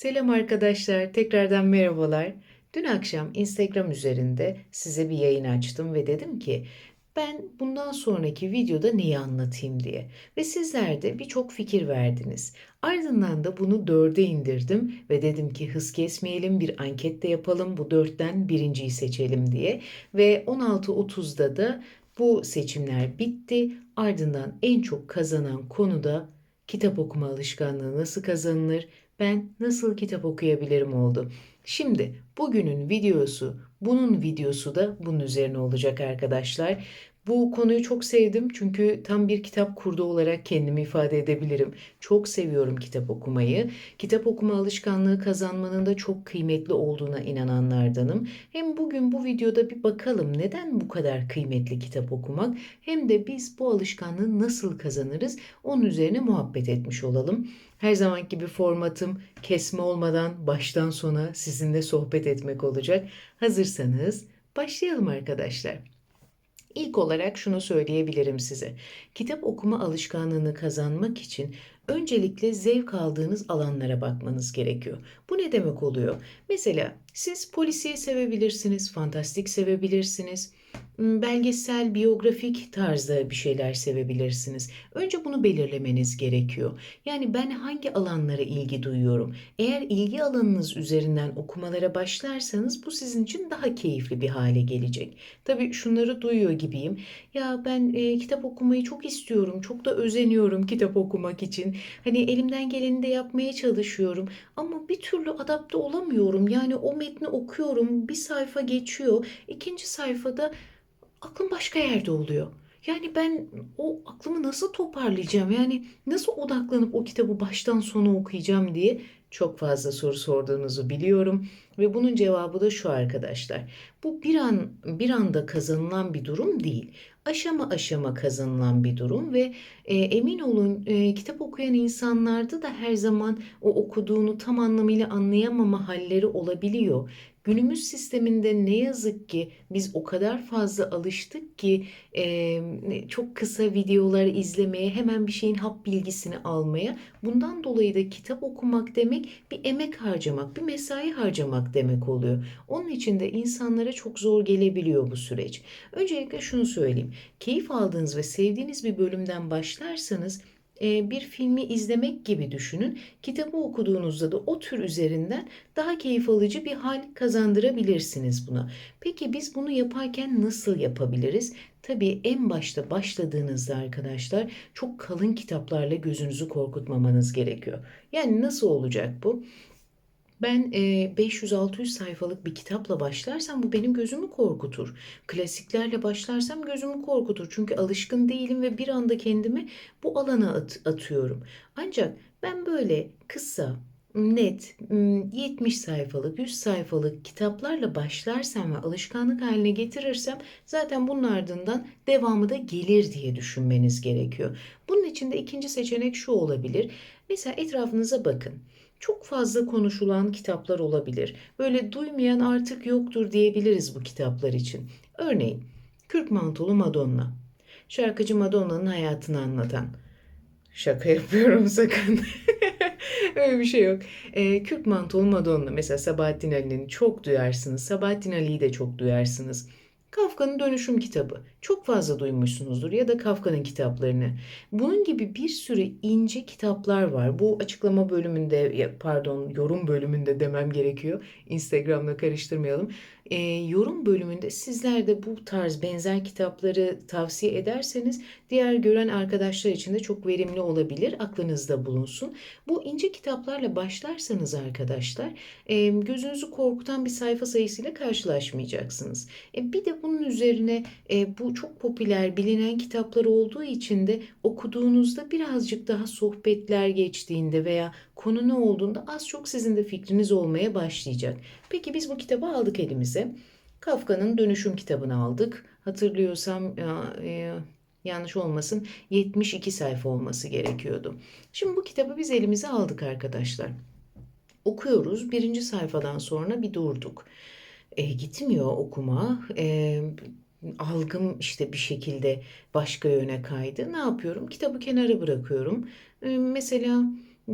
Selam arkadaşlar, tekrardan merhabalar. Dün akşam Instagram üzerinde size bir yayın açtım ve dedim ki ben bundan sonraki videoda neyi anlatayım diye. Ve sizler de birçok fikir verdiniz. Ardından da bunu dörde indirdim ve dedim ki hız kesmeyelim bir anket de yapalım bu dörtten birinciyi seçelim diye. Ve 16.30'da da bu seçimler bitti. Ardından en çok kazanan konu da kitap okuma alışkanlığı nasıl kazanılır? Ben nasıl kitap okuyabilirim oldu. Şimdi bugünün videosu, bunun videosu da bunun üzerine olacak arkadaşlar. Bu konuyu çok sevdim çünkü tam bir kitap kurdu olarak kendimi ifade edebilirim. Çok seviyorum kitap okumayı. Kitap okuma alışkanlığı kazanmanın da çok kıymetli olduğuna inananlardanım. Hem bugün bu videoda bir bakalım neden bu kadar kıymetli kitap okumak hem de biz bu alışkanlığı nasıl kazanırız onun üzerine muhabbet etmiş olalım. Her zaman gibi formatım kesme olmadan baştan sona sizinle sohbet etmek olacak. Hazırsanız başlayalım arkadaşlar. İlk olarak şunu söyleyebilirim size. Kitap okuma alışkanlığını kazanmak için öncelikle zevk aldığınız alanlara bakmanız gerekiyor. Bu ne demek oluyor? Mesela siz polisiye sevebilirsiniz, fantastik sevebilirsiniz, belgesel, biyografik tarzda bir şeyler sevebilirsiniz. Önce bunu belirlemeniz gerekiyor. Yani ben hangi alanlara ilgi duyuyorum? Eğer ilgi alanınız üzerinden okumalara başlarsanız bu sizin için daha keyifli bir hale gelecek. Tabii şunları duyuyor gibiyim. Ya ben e, kitap okumayı çok istiyorum. Çok da özeniyorum kitap okumak için. Hani elimden geleni de yapmaya çalışıyorum. Ama bir türlü adapte olamıyorum. Yani o metni okuyorum. Bir sayfa geçiyor. İkinci sayfada aklım başka yerde oluyor. Yani ben o aklımı nasıl toparlayacağım? Yani nasıl odaklanıp o kitabı baştan sona okuyacağım diye çok fazla soru sorduğunuzu biliyorum ve bunun cevabı da şu arkadaşlar. Bu bir an bir anda kazanılan bir durum değil. Aşama aşama kazanılan bir durum ve e, emin olun e, kitap okuyan insanlarda da her zaman o okuduğunu tam anlamıyla anlayamama halleri olabiliyor. Günümüz sisteminde ne yazık ki biz o kadar fazla alıştık ki e, çok kısa videolar izlemeye, hemen bir şeyin hap bilgisini almaya. Bundan dolayı da kitap okumak demek bir emek harcamak, bir mesai harcamak demek oluyor. Onun için de insanlara çok zor gelebiliyor bu süreç. Öncelikle şunu söyleyeyim. Keyif aldığınız ve sevdiğiniz bir bölümden başlarsanız bir filmi izlemek gibi düşünün. Kitabı okuduğunuzda da o tür üzerinden daha keyif alıcı bir hal kazandırabilirsiniz buna. Peki biz bunu yaparken nasıl yapabiliriz? Tabii en başta başladığınızda arkadaşlar çok kalın kitaplarla gözünüzü korkutmamanız gerekiyor. Yani nasıl olacak bu? Ben 500-600 sayfalık bir kitapla başlarsam bu benim gözümü korkutur. Klasiklerle başlarsam gözümü korkutur. Çünkü alışkın değilim ve bir anda kendimi bu alana at- atıyorum. Ancak ben böyle kısa, net, 70 sayfalık, 100 sayfalık kitaplarla başlarsam ve alışkanlık haline getirirsem zaten bunun ardından devamı da gelir diye düşünmeniz gerekiyor. Bunun için de ikinci seçenek şu olabilir. Mesela etrafınıza bakın çok fazla konuşulan kitaplar olabilir. Böyle duymayan artık yoktur diyebiliriz bu kitaplar için. Örneğin Kürk Mantolu Madonna. Şarkıcı Madonna'nın hayatını anlatan. Şaka yapıyorum sakın. Öyle bir şey yok. E, Kürk Mantolu Madonna mesela Sabahattin Ali'nin çok duyarsınız. Sabahattin Ali'yi de çok duyarsınız. Kafka'nın Dönüşüm kitabı. Çok fazla duymuşsunuzdur ya da Kafka'nın kitaplarını. Bunun gibi bir sürü ince kitaplar var. Bu açıklama bölümünde, pardon yorum bölümünde demem gerekiyor. Instagram'la karıştırmayalım. E, yorum bölümünde sizler de bu tarz benzer kitapları tavsiye ederseniz diğer gören arkadaşlar için de çok verimli olabilir. Aklınızda bulunsun. Bu ince kitaplarla başlarsanız arkadaşlar e, gözünüzü korkutan bir sayfa sayısıyla karşılaşmayacaksınız. E, bir de bunun üzerine e, bu çok popüler bilinen kitaplar olduğu için de okuduğunuzda birazcık daha sohbetler geçtiğinde veya konu ne olduğunda az çok sizin de fikriniz olmaya başlayacak. Peki biz bu kitabı aldık elimize. Kafka'nın Dönüşüm kitabını aldık. Hatırlıyorsam e, yanlış olmasın 72 sayfa olması gerekiyordu. Şimdi bu kitabı biz elimize aldık arkadaşlar. Okuyoruz. Birinci sayfadan sonra bir durduk. E, gitmiyor okuma. E, algım işte bir şekilde başka yöne kaydı. Ne yapıyorum? Kitabı kenara bırakıyorum. E, mesela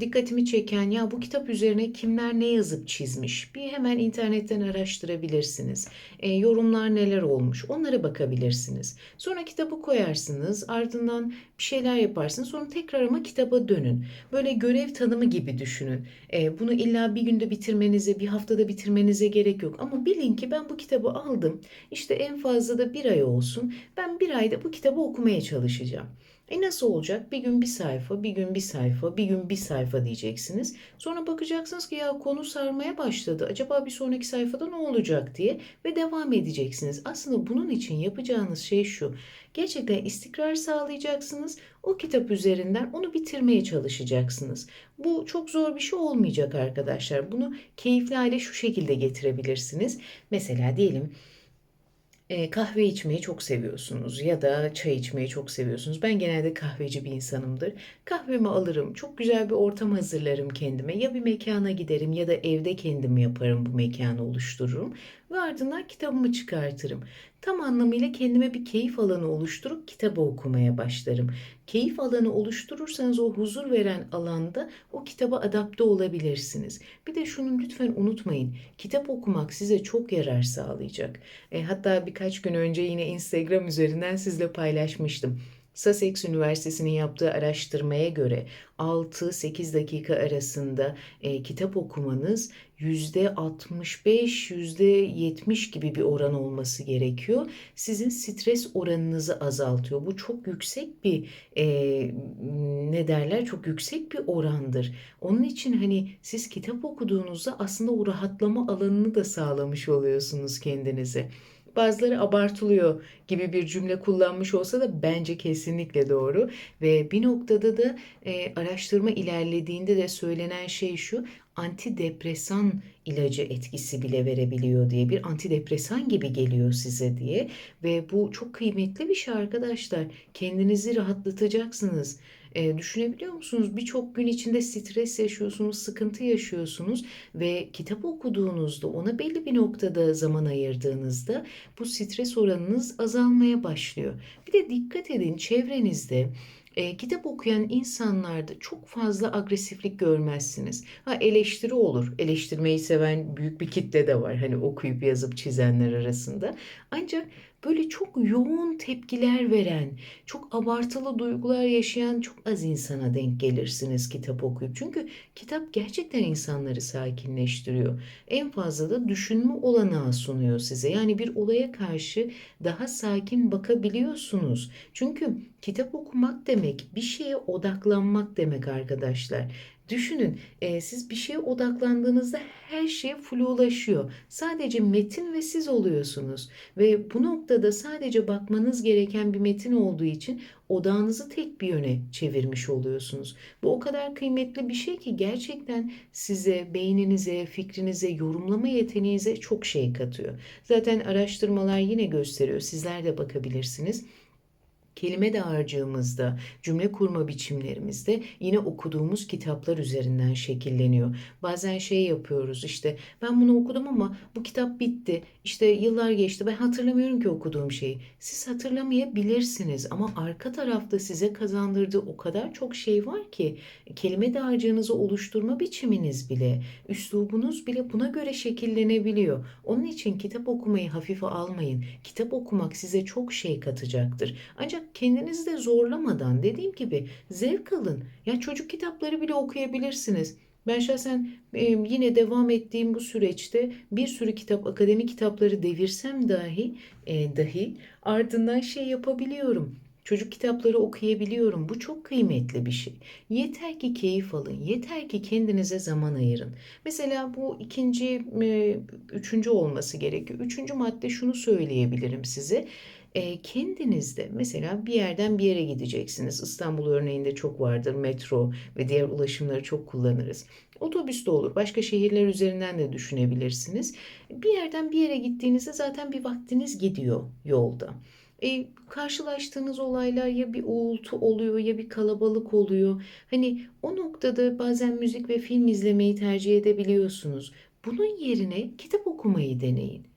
dikkatimi çeken ya bu kitap üzerine kimler ne yazıp çizmiş bir hemen internetten araştırabilirsiniz. E, yorumlar neler olmuş onlara bakabilirsiniz. Sonra kitabı koyarsınız ardından bir şeyler yaparsınız sonra tekrar ama kitaba dönün. Böyle görev tanımı gibi düşünün. E, bunu illa bir günde bitirmenize bir haftada bitirmenize gerek yok ama bilin ki ben bu kitabı aldım işte en fazla da bir ay olsun ben bir ayda bu kitabı okumaya çalışacağım. E nasıl olacak? Bir gün bir sayfa, bir gün bir sayfa, bir gün bir sayfa diyeceksiniz. Sonra bakacaksınız ki ya konu sarmaya başladı. Acaba bir sonraki sayfada ne olacak diye ve devam edeceksiniz. Aslında bunun için yapacağınız şey şu. Gerçekten istikrar sağlayacaksınız. O kitap üzerinden onu bitirmeye çalışacaksınız. Bu çok zor bir şey olmayacak arkadaşlar. Bunu keyifli hale şu şekilde getirebilirsiniz. Mesela diyelim e, kahve içmeyi çok seviyorsunuz ya da çay içmeyi çok seviyorsunuz. Ben genelde kahveci bir insanımdır. Kahvemi alırım, çok güzel bir ortam hazırlarım kendime. Ya bir mekana giderim ya da evde kendim yaparım bu mekanı oluştururum. Ve ardından kitabımı çıkartırım. Tam anlamıyla kendime bir keyif alanı oluşturup kitabı okumaya başlarım. Keyif alanı oluşturursanız o huzur veren alanda o kitaba adapte olabilirsiniz. Bir de şunu lütfen unutmayın. Kitap okumak size çok yarar sağlayacak. E, hatta birkaç gün önce yine Instagram üzerinden sizle paylaşmıştım. Sussex Üniversitesi'nin yaptığı araştırmaya göre 6-8 dakika arasında e, kitap okumanız %65, %70 gibi bir oran olması gerekiyor. Sizin stres oranınızı azaltıyor. Bu çok yüksek bir e, ne derler çok yüksek bir orandır. Onun için hani siz kitap okuduğunuzda aslında o rahatlama alanını da sağlamış oluyorsunuz kendinize bazıları abartılıyor gibi bir cümle kullanmış olsa da bence kesinlikle doğru. Ve bir noktada da e, araştırma ilerlediğinde de söylenen şey şu antidepresan ilacı etkisi bile verebiliyor diye bir antidepresan gibi geliyor size diye. Ve bu çok kıymetli bir şey arkadaşlar. Kendinizi rahatlatacaksınız e, düşünebiliyor musunuz? Birçok gün içinde stres yaşıyorsunuz, sıkıntı yaşıyorsunuz ve kitap okuduğunuzda, ona belli bir noktada zaman ayırdığınızda bu stres oranınız azalmaya başlıyor. Bir de dikkat edin çevrenizde e, kitap okuyan insanlarda çok fazla agresiflik görmezsiniz. Ha eleştiri olur. Eleştirmeyi seven büyük bir kitle de var. Hani okuyup yazıp çizenler arasında. Ancak böyle çok yoğun tepkiler veren, çok abartılı duygular yaşayan çok az insana denk gelirsiniz kitap okuyup. Çünkü kitap gerçekten insanları sakinleştiriyor. En fazla da düşünme olanağı sunuyor size. Yani bir olaya karşı daha sakin bakabiliyorsunuz. Çünkü kitap okumak demek bir şeye odaklanmak demek arkadaşlar. Düşünün, e, siz bir şeye odaklandığınızda her şey flulaşıyor. Sadece metin ve siz oluyorsunuz. Ve bu noktada sadece bakmanız gereken bir metin olduğu için odağınızı tek bir yöne çevirmiş oluyorsunuz. Bu o kadar kıymetli bir şey ki gerçekten size, beyninize, fikrinize, yorumlama yeteneğinize çok şey katıyor. Zaten araştırmalar yine gösteriyor. Sizler de bakabilirsiniz kelime dağarcığımızda, cümle kurma biçimlerimizde yine okuduğumuz kitaplar üzerinden şekilleniyor. Bazen şey yapıyoruz işte ben bunu okudum ama bu kitap bitti. İşte yıllar geçti ben hatırlamıyorum ki okuduğum şeyi. Siz hatırlamayabilirsiniz ama arka tarafta size kazandırdığı o kadar çok şey var ki kelime dağarcığınızı oluşturma biçiminiz bile, üslubunuz bile buna göre şekillenebiliyor. Onun için kitap okumayı hafife almayın. Kitap okumak size çok şey katacaktır. Ancak kendinizi de zorlamadan dediğim gibi zevk alın. Ya çocuk kitapları bile okuyabilirsiniz. Ben şahsen e, yine devam ettiğim bu süreçte bir sürü kitap, akademik kitapları devirsem dahi e, dahi ardından şey yapabiliyorum. Çocuk kitapları okuyabiliyorum. Bu çok kıymetli bir şey. Yeter ki keyif alın. Yeter ki kendinize zaman ayırın. Mesela bu ikinci, üçüncü olması gerekiyor. Üçüncü madde şunu söyleyebilirim size. E, kendinizde mesela bir yerden bir yere gideceksiniz. İstanbul örneğinde çok vardır. Metro ve diğer ulaşımları çok kullanırız. Otobüs de olur. Başka şehirler üzerinden de düşünebilirsiniz. Bir yerden bir yere gittiğinizde zaten bir vaktiniz gidiyor yolda. E, karşılaştığınız olaylar ya bir uğultu oluyor ya bir kalabalık oluyor. Hani o noktada bazen müzik ve film izlemeyi tercih edebiliyorsunuz. Bunun yerine kitap okumayı deneyin.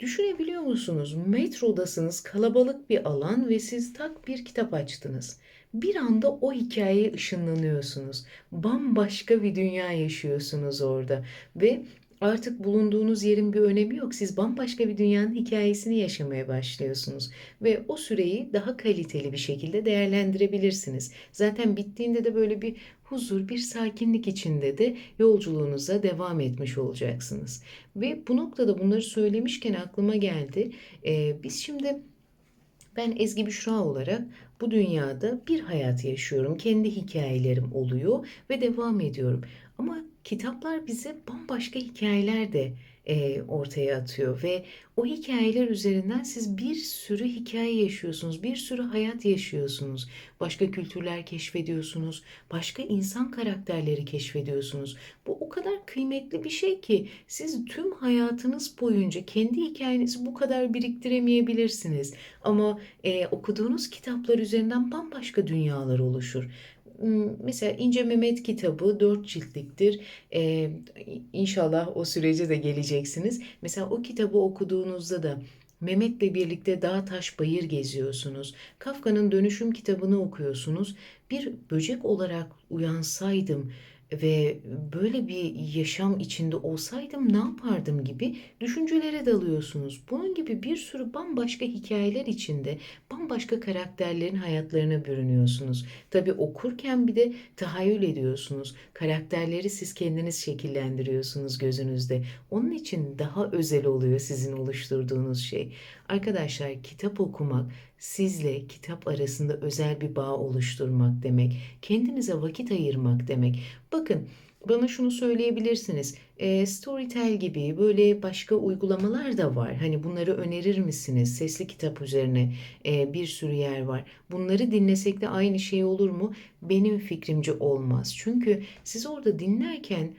Düşünebiliyor musunuz? Metrodasınız, kalabalık bir alan ve siz tak bir kitap açtınız. bir anda o hikâyeye ışınlanıyorsunuz. Bambaşka bir dünya yaşıyorsunuz orada ve artık bulunduğunuz yerin bir önemi yok. Siz bambaşka bir dünyanın hikâyesini yaşamaya başlıyorsunuz ve o süreyi daha kaliteli bir şekilde değerlendirebilirsiniz. Zaten bittiğinde de böyle bir huzur, bir sakinlik içinde de yolculuğunuza devam etmiş olacaksınız. Ve bu noktada bunları söylemişken aklıma geldi. Eee, biz şimdi ben Ezgi Büşra olarak bu dünyada bir hayat yaşıyorum. Kendi hikâyelerim oluyor ve devam ediyorum. Ama kitaplar bize bambaşka hikâyeler de, eee, ortaya atıyor ve o hikâyeler üzerinden siz bir sürü hikâye yaşıyorsunuz, bir sürü hayat yaşıyorsunuz. Başka kültürler keşfediyorsunuz, başka insan karakterleri keşfediyorsunuz. Bu o kadar kıymetli bir şey ki siz tüm hayatınız boyunca kendi hikâyenizi bu kadar biriktiremeyebilirsiniz. Ama, eee, okuduğunuz kitaplar üzerinden bambaşka dünyalar oluşur. Imm, mesela İnce Mehmet kitabı 4 ciltliktir. Eee, inşallah o sürece de geleceksiniz. Mesela o kitabı okuduğunuzda da Mehmet'le birlikte dağ taş bayır geziyorsunuz. Kafka'nın Dönüşüm kitabını okuyorsunuz. Bir böcek olarak uyansaydım ve böyle bir yaşam içinde olsaydım ne yapardım gibi düşüncelere dalıyorsunuz. Bunun gibi bir sürü bambaşka hikâyeler içinde bambaşka karakterlerin hayatlarına bürünüyorsunuz. Tabii okurken bir de tahayyül ediyorsunuz. Karakterleri siz kendiniz şekillendiriyorsunuz gözünüzde. Onun için daha özel oluyor sizin oluşturduğunuz şey. Arkadaşlar kitap okumak sizle kitap arasında özel bir bağ oluşturmak demek. Kendinize vakit ayırmak demek. Bakın bana şunu söyleyebilirsiniz. Eee, Storytel gibi böyle başka uygulamalar da var. Hani bunları önerir misiniz? Sesli kitap üzerine eee, bir sürü yer var. Bunları dinlesek de aynı şey olur mu? Benim fikrimce olmaz. Çünkü siz orada dinlerken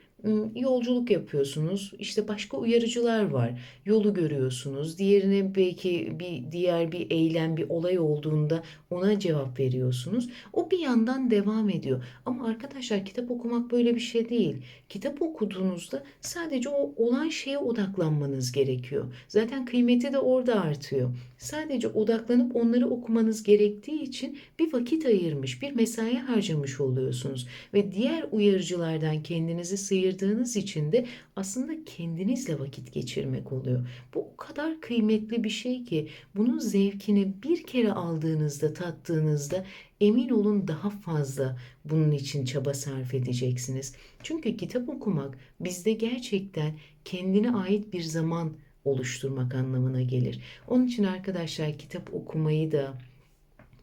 yolculuk yapıyorsunuz. İşte başka uyarıcılar var. Yolu görüyorsunuz. Diğerine belki bir diğer bir eylem, bir olay olduğunda ona cevap veriyorsunuz. O bir yandan devam ediyor. Ama arkadaşlar kitap okumak böyle bir şey değil. Kitap okuduğunuzda sadece o olan şeye odaklanmanız gerekiyor. Zaten kıymeti de orada artıyor. Sadece odaklanıp onları okumanız gerektiği için bir vakit ayırmış, bir mesai harcamış oluyorsunuz ve diğer uyarıcılardan kendinizi sıyırdığınız için de aslında kendinizle vakit geçirmek oluyor. Bu o kadar kıymetli bir şey ki bunun zevkini bir kere aldığınızda, tattığınızda emin olun daha fazla bunun için çaba sarf edeceksiniz. Çünkü kitap okumak bizde gerçekten kendine ait bir zaman oluşturmak anlamına gelir. Onun için arkadaşlar kitap okumayı da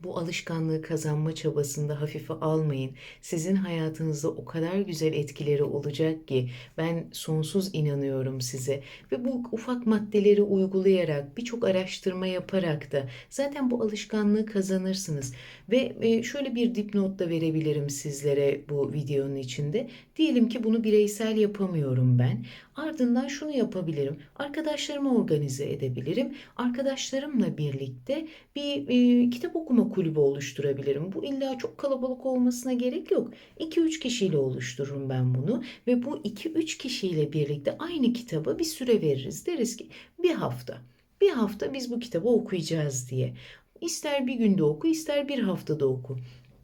bu alışkanlığı kazanma çabasında hafife almayın. Sizin hayatınızda o kadar güzel etkileri olacak ki ben sonsuz inanıyorum size. Ve bu ufak maddeleri uygulayarak, birçok araştırma yaparak da zaten bu alışkanlığı kazanırsınız. Ve e, şöyle bir dipnot da verebilirim sizlere bu videonun içinde. Diyelim ki bunu bireysel yapamıyorum ben. Ardından şunu yapabilirim. Arkadaşlarımı organize edebilirim. Arkadaşlarımla birlikte bir e, kitap okuma kulübü oluşturabilirim. Bu illa çok kalabalık olmasına gerek yok. 2-3 kişiyle oluştururum ben bunu ve bu 2-3 kişiyle birlikte aynı kitaba bir süre veririz. Deriz ki bir hafta. Bir hafta biz bu kitabı okuyacağız diye. İster bir günde oku, ister bir haftada oku.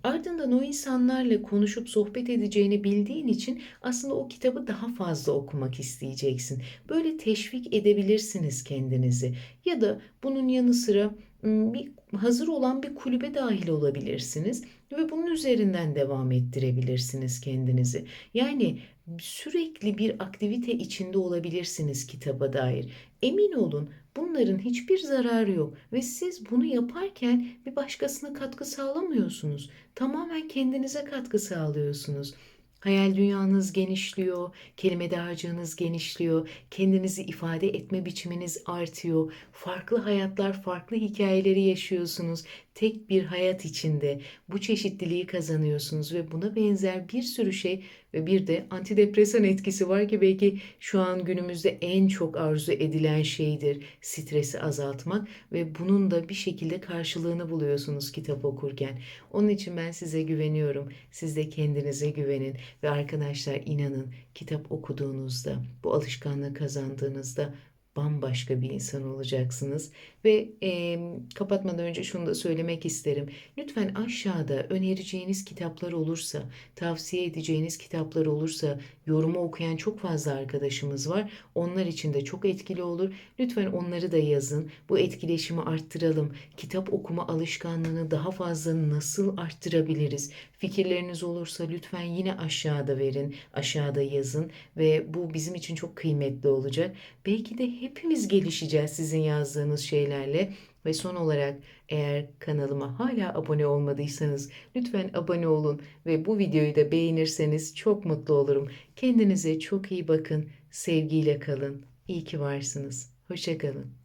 Ardından o insanlarla konuşup sohbet edeceğini bildiğin için aslında o kitabı daha fazla okumak isteyeceksin. Böyle teşvik edebilirsiniz kendinizi. Ya da bunun yanı sıra bir hazır olan bir kulübe dahil olabilirsiniz ve bunun üzerinden devam ettirebilirsiniz kendinizi. Yani sürekli bir aktivite içinde olabilirsiniz kitaba dair. Emin olun bunların hiçbir zararı yok ve siz bunu yaparken bir başkasına katkı sağlamıyorsunuz. Tamamen kendinize katkı sağlıyorsunuz. Hayal dünyanız genişliyor, kelime dağarcığınız genişliyor, kendinizi ifade etme biçiminiz artıyor, farklı hayatlar, farklı hikayeleri yaşıyorsunuz. Tek bir hayat içinde bu çeşitliliği kazanıyorsunuz ve buna benzer bir sürü şey ve bir de antidepresan etkisi var ki belki şu an günümüzde en çok arzu edilen şeydir stresi azaltmak ve bunun da bir şekilde karşılığını buluyorsunuz kitap okurken. Onun için ben size güveniyorum. Siz de kendinize güvenin ve arkadaşlar inanın kitap okuduğunuzda, bu alışkanlığı kazandığınızda bambaşka bir insan olacaksınız. Ve e, kapatmadan önce şunu da söylemek isterim. Lütfen aşağıda önereceğiniz kitaplar olursa, tavsiye edeceğiniz kitaplar olursa, yorumu okuyan çok fazla arkadaşımız var. Onlar için de çok etkili olur. Lütfen onları da yazın. Bu etkileşimi arttıralım. Kitap okuma alışkanlığını daha fazla nasıl arttırabiliriz? Fikirleriniz olursa lütfen yine aşağıda verin, aşağıda yazın ve bu bizim için çok kıymetli olacak. Belki de hepimiz gelişeceğiz sizin yazdığınız şeylerle. Ve son olarak eğer kanalıma hala abone olmadıysanız lütfen abone olun ve bu videoyu da beğenirseniz çok mutlu olurum. Kendinize çok iyi bakın, sevgiyle kalın. İyi ki varsınız. Hoşça kalın.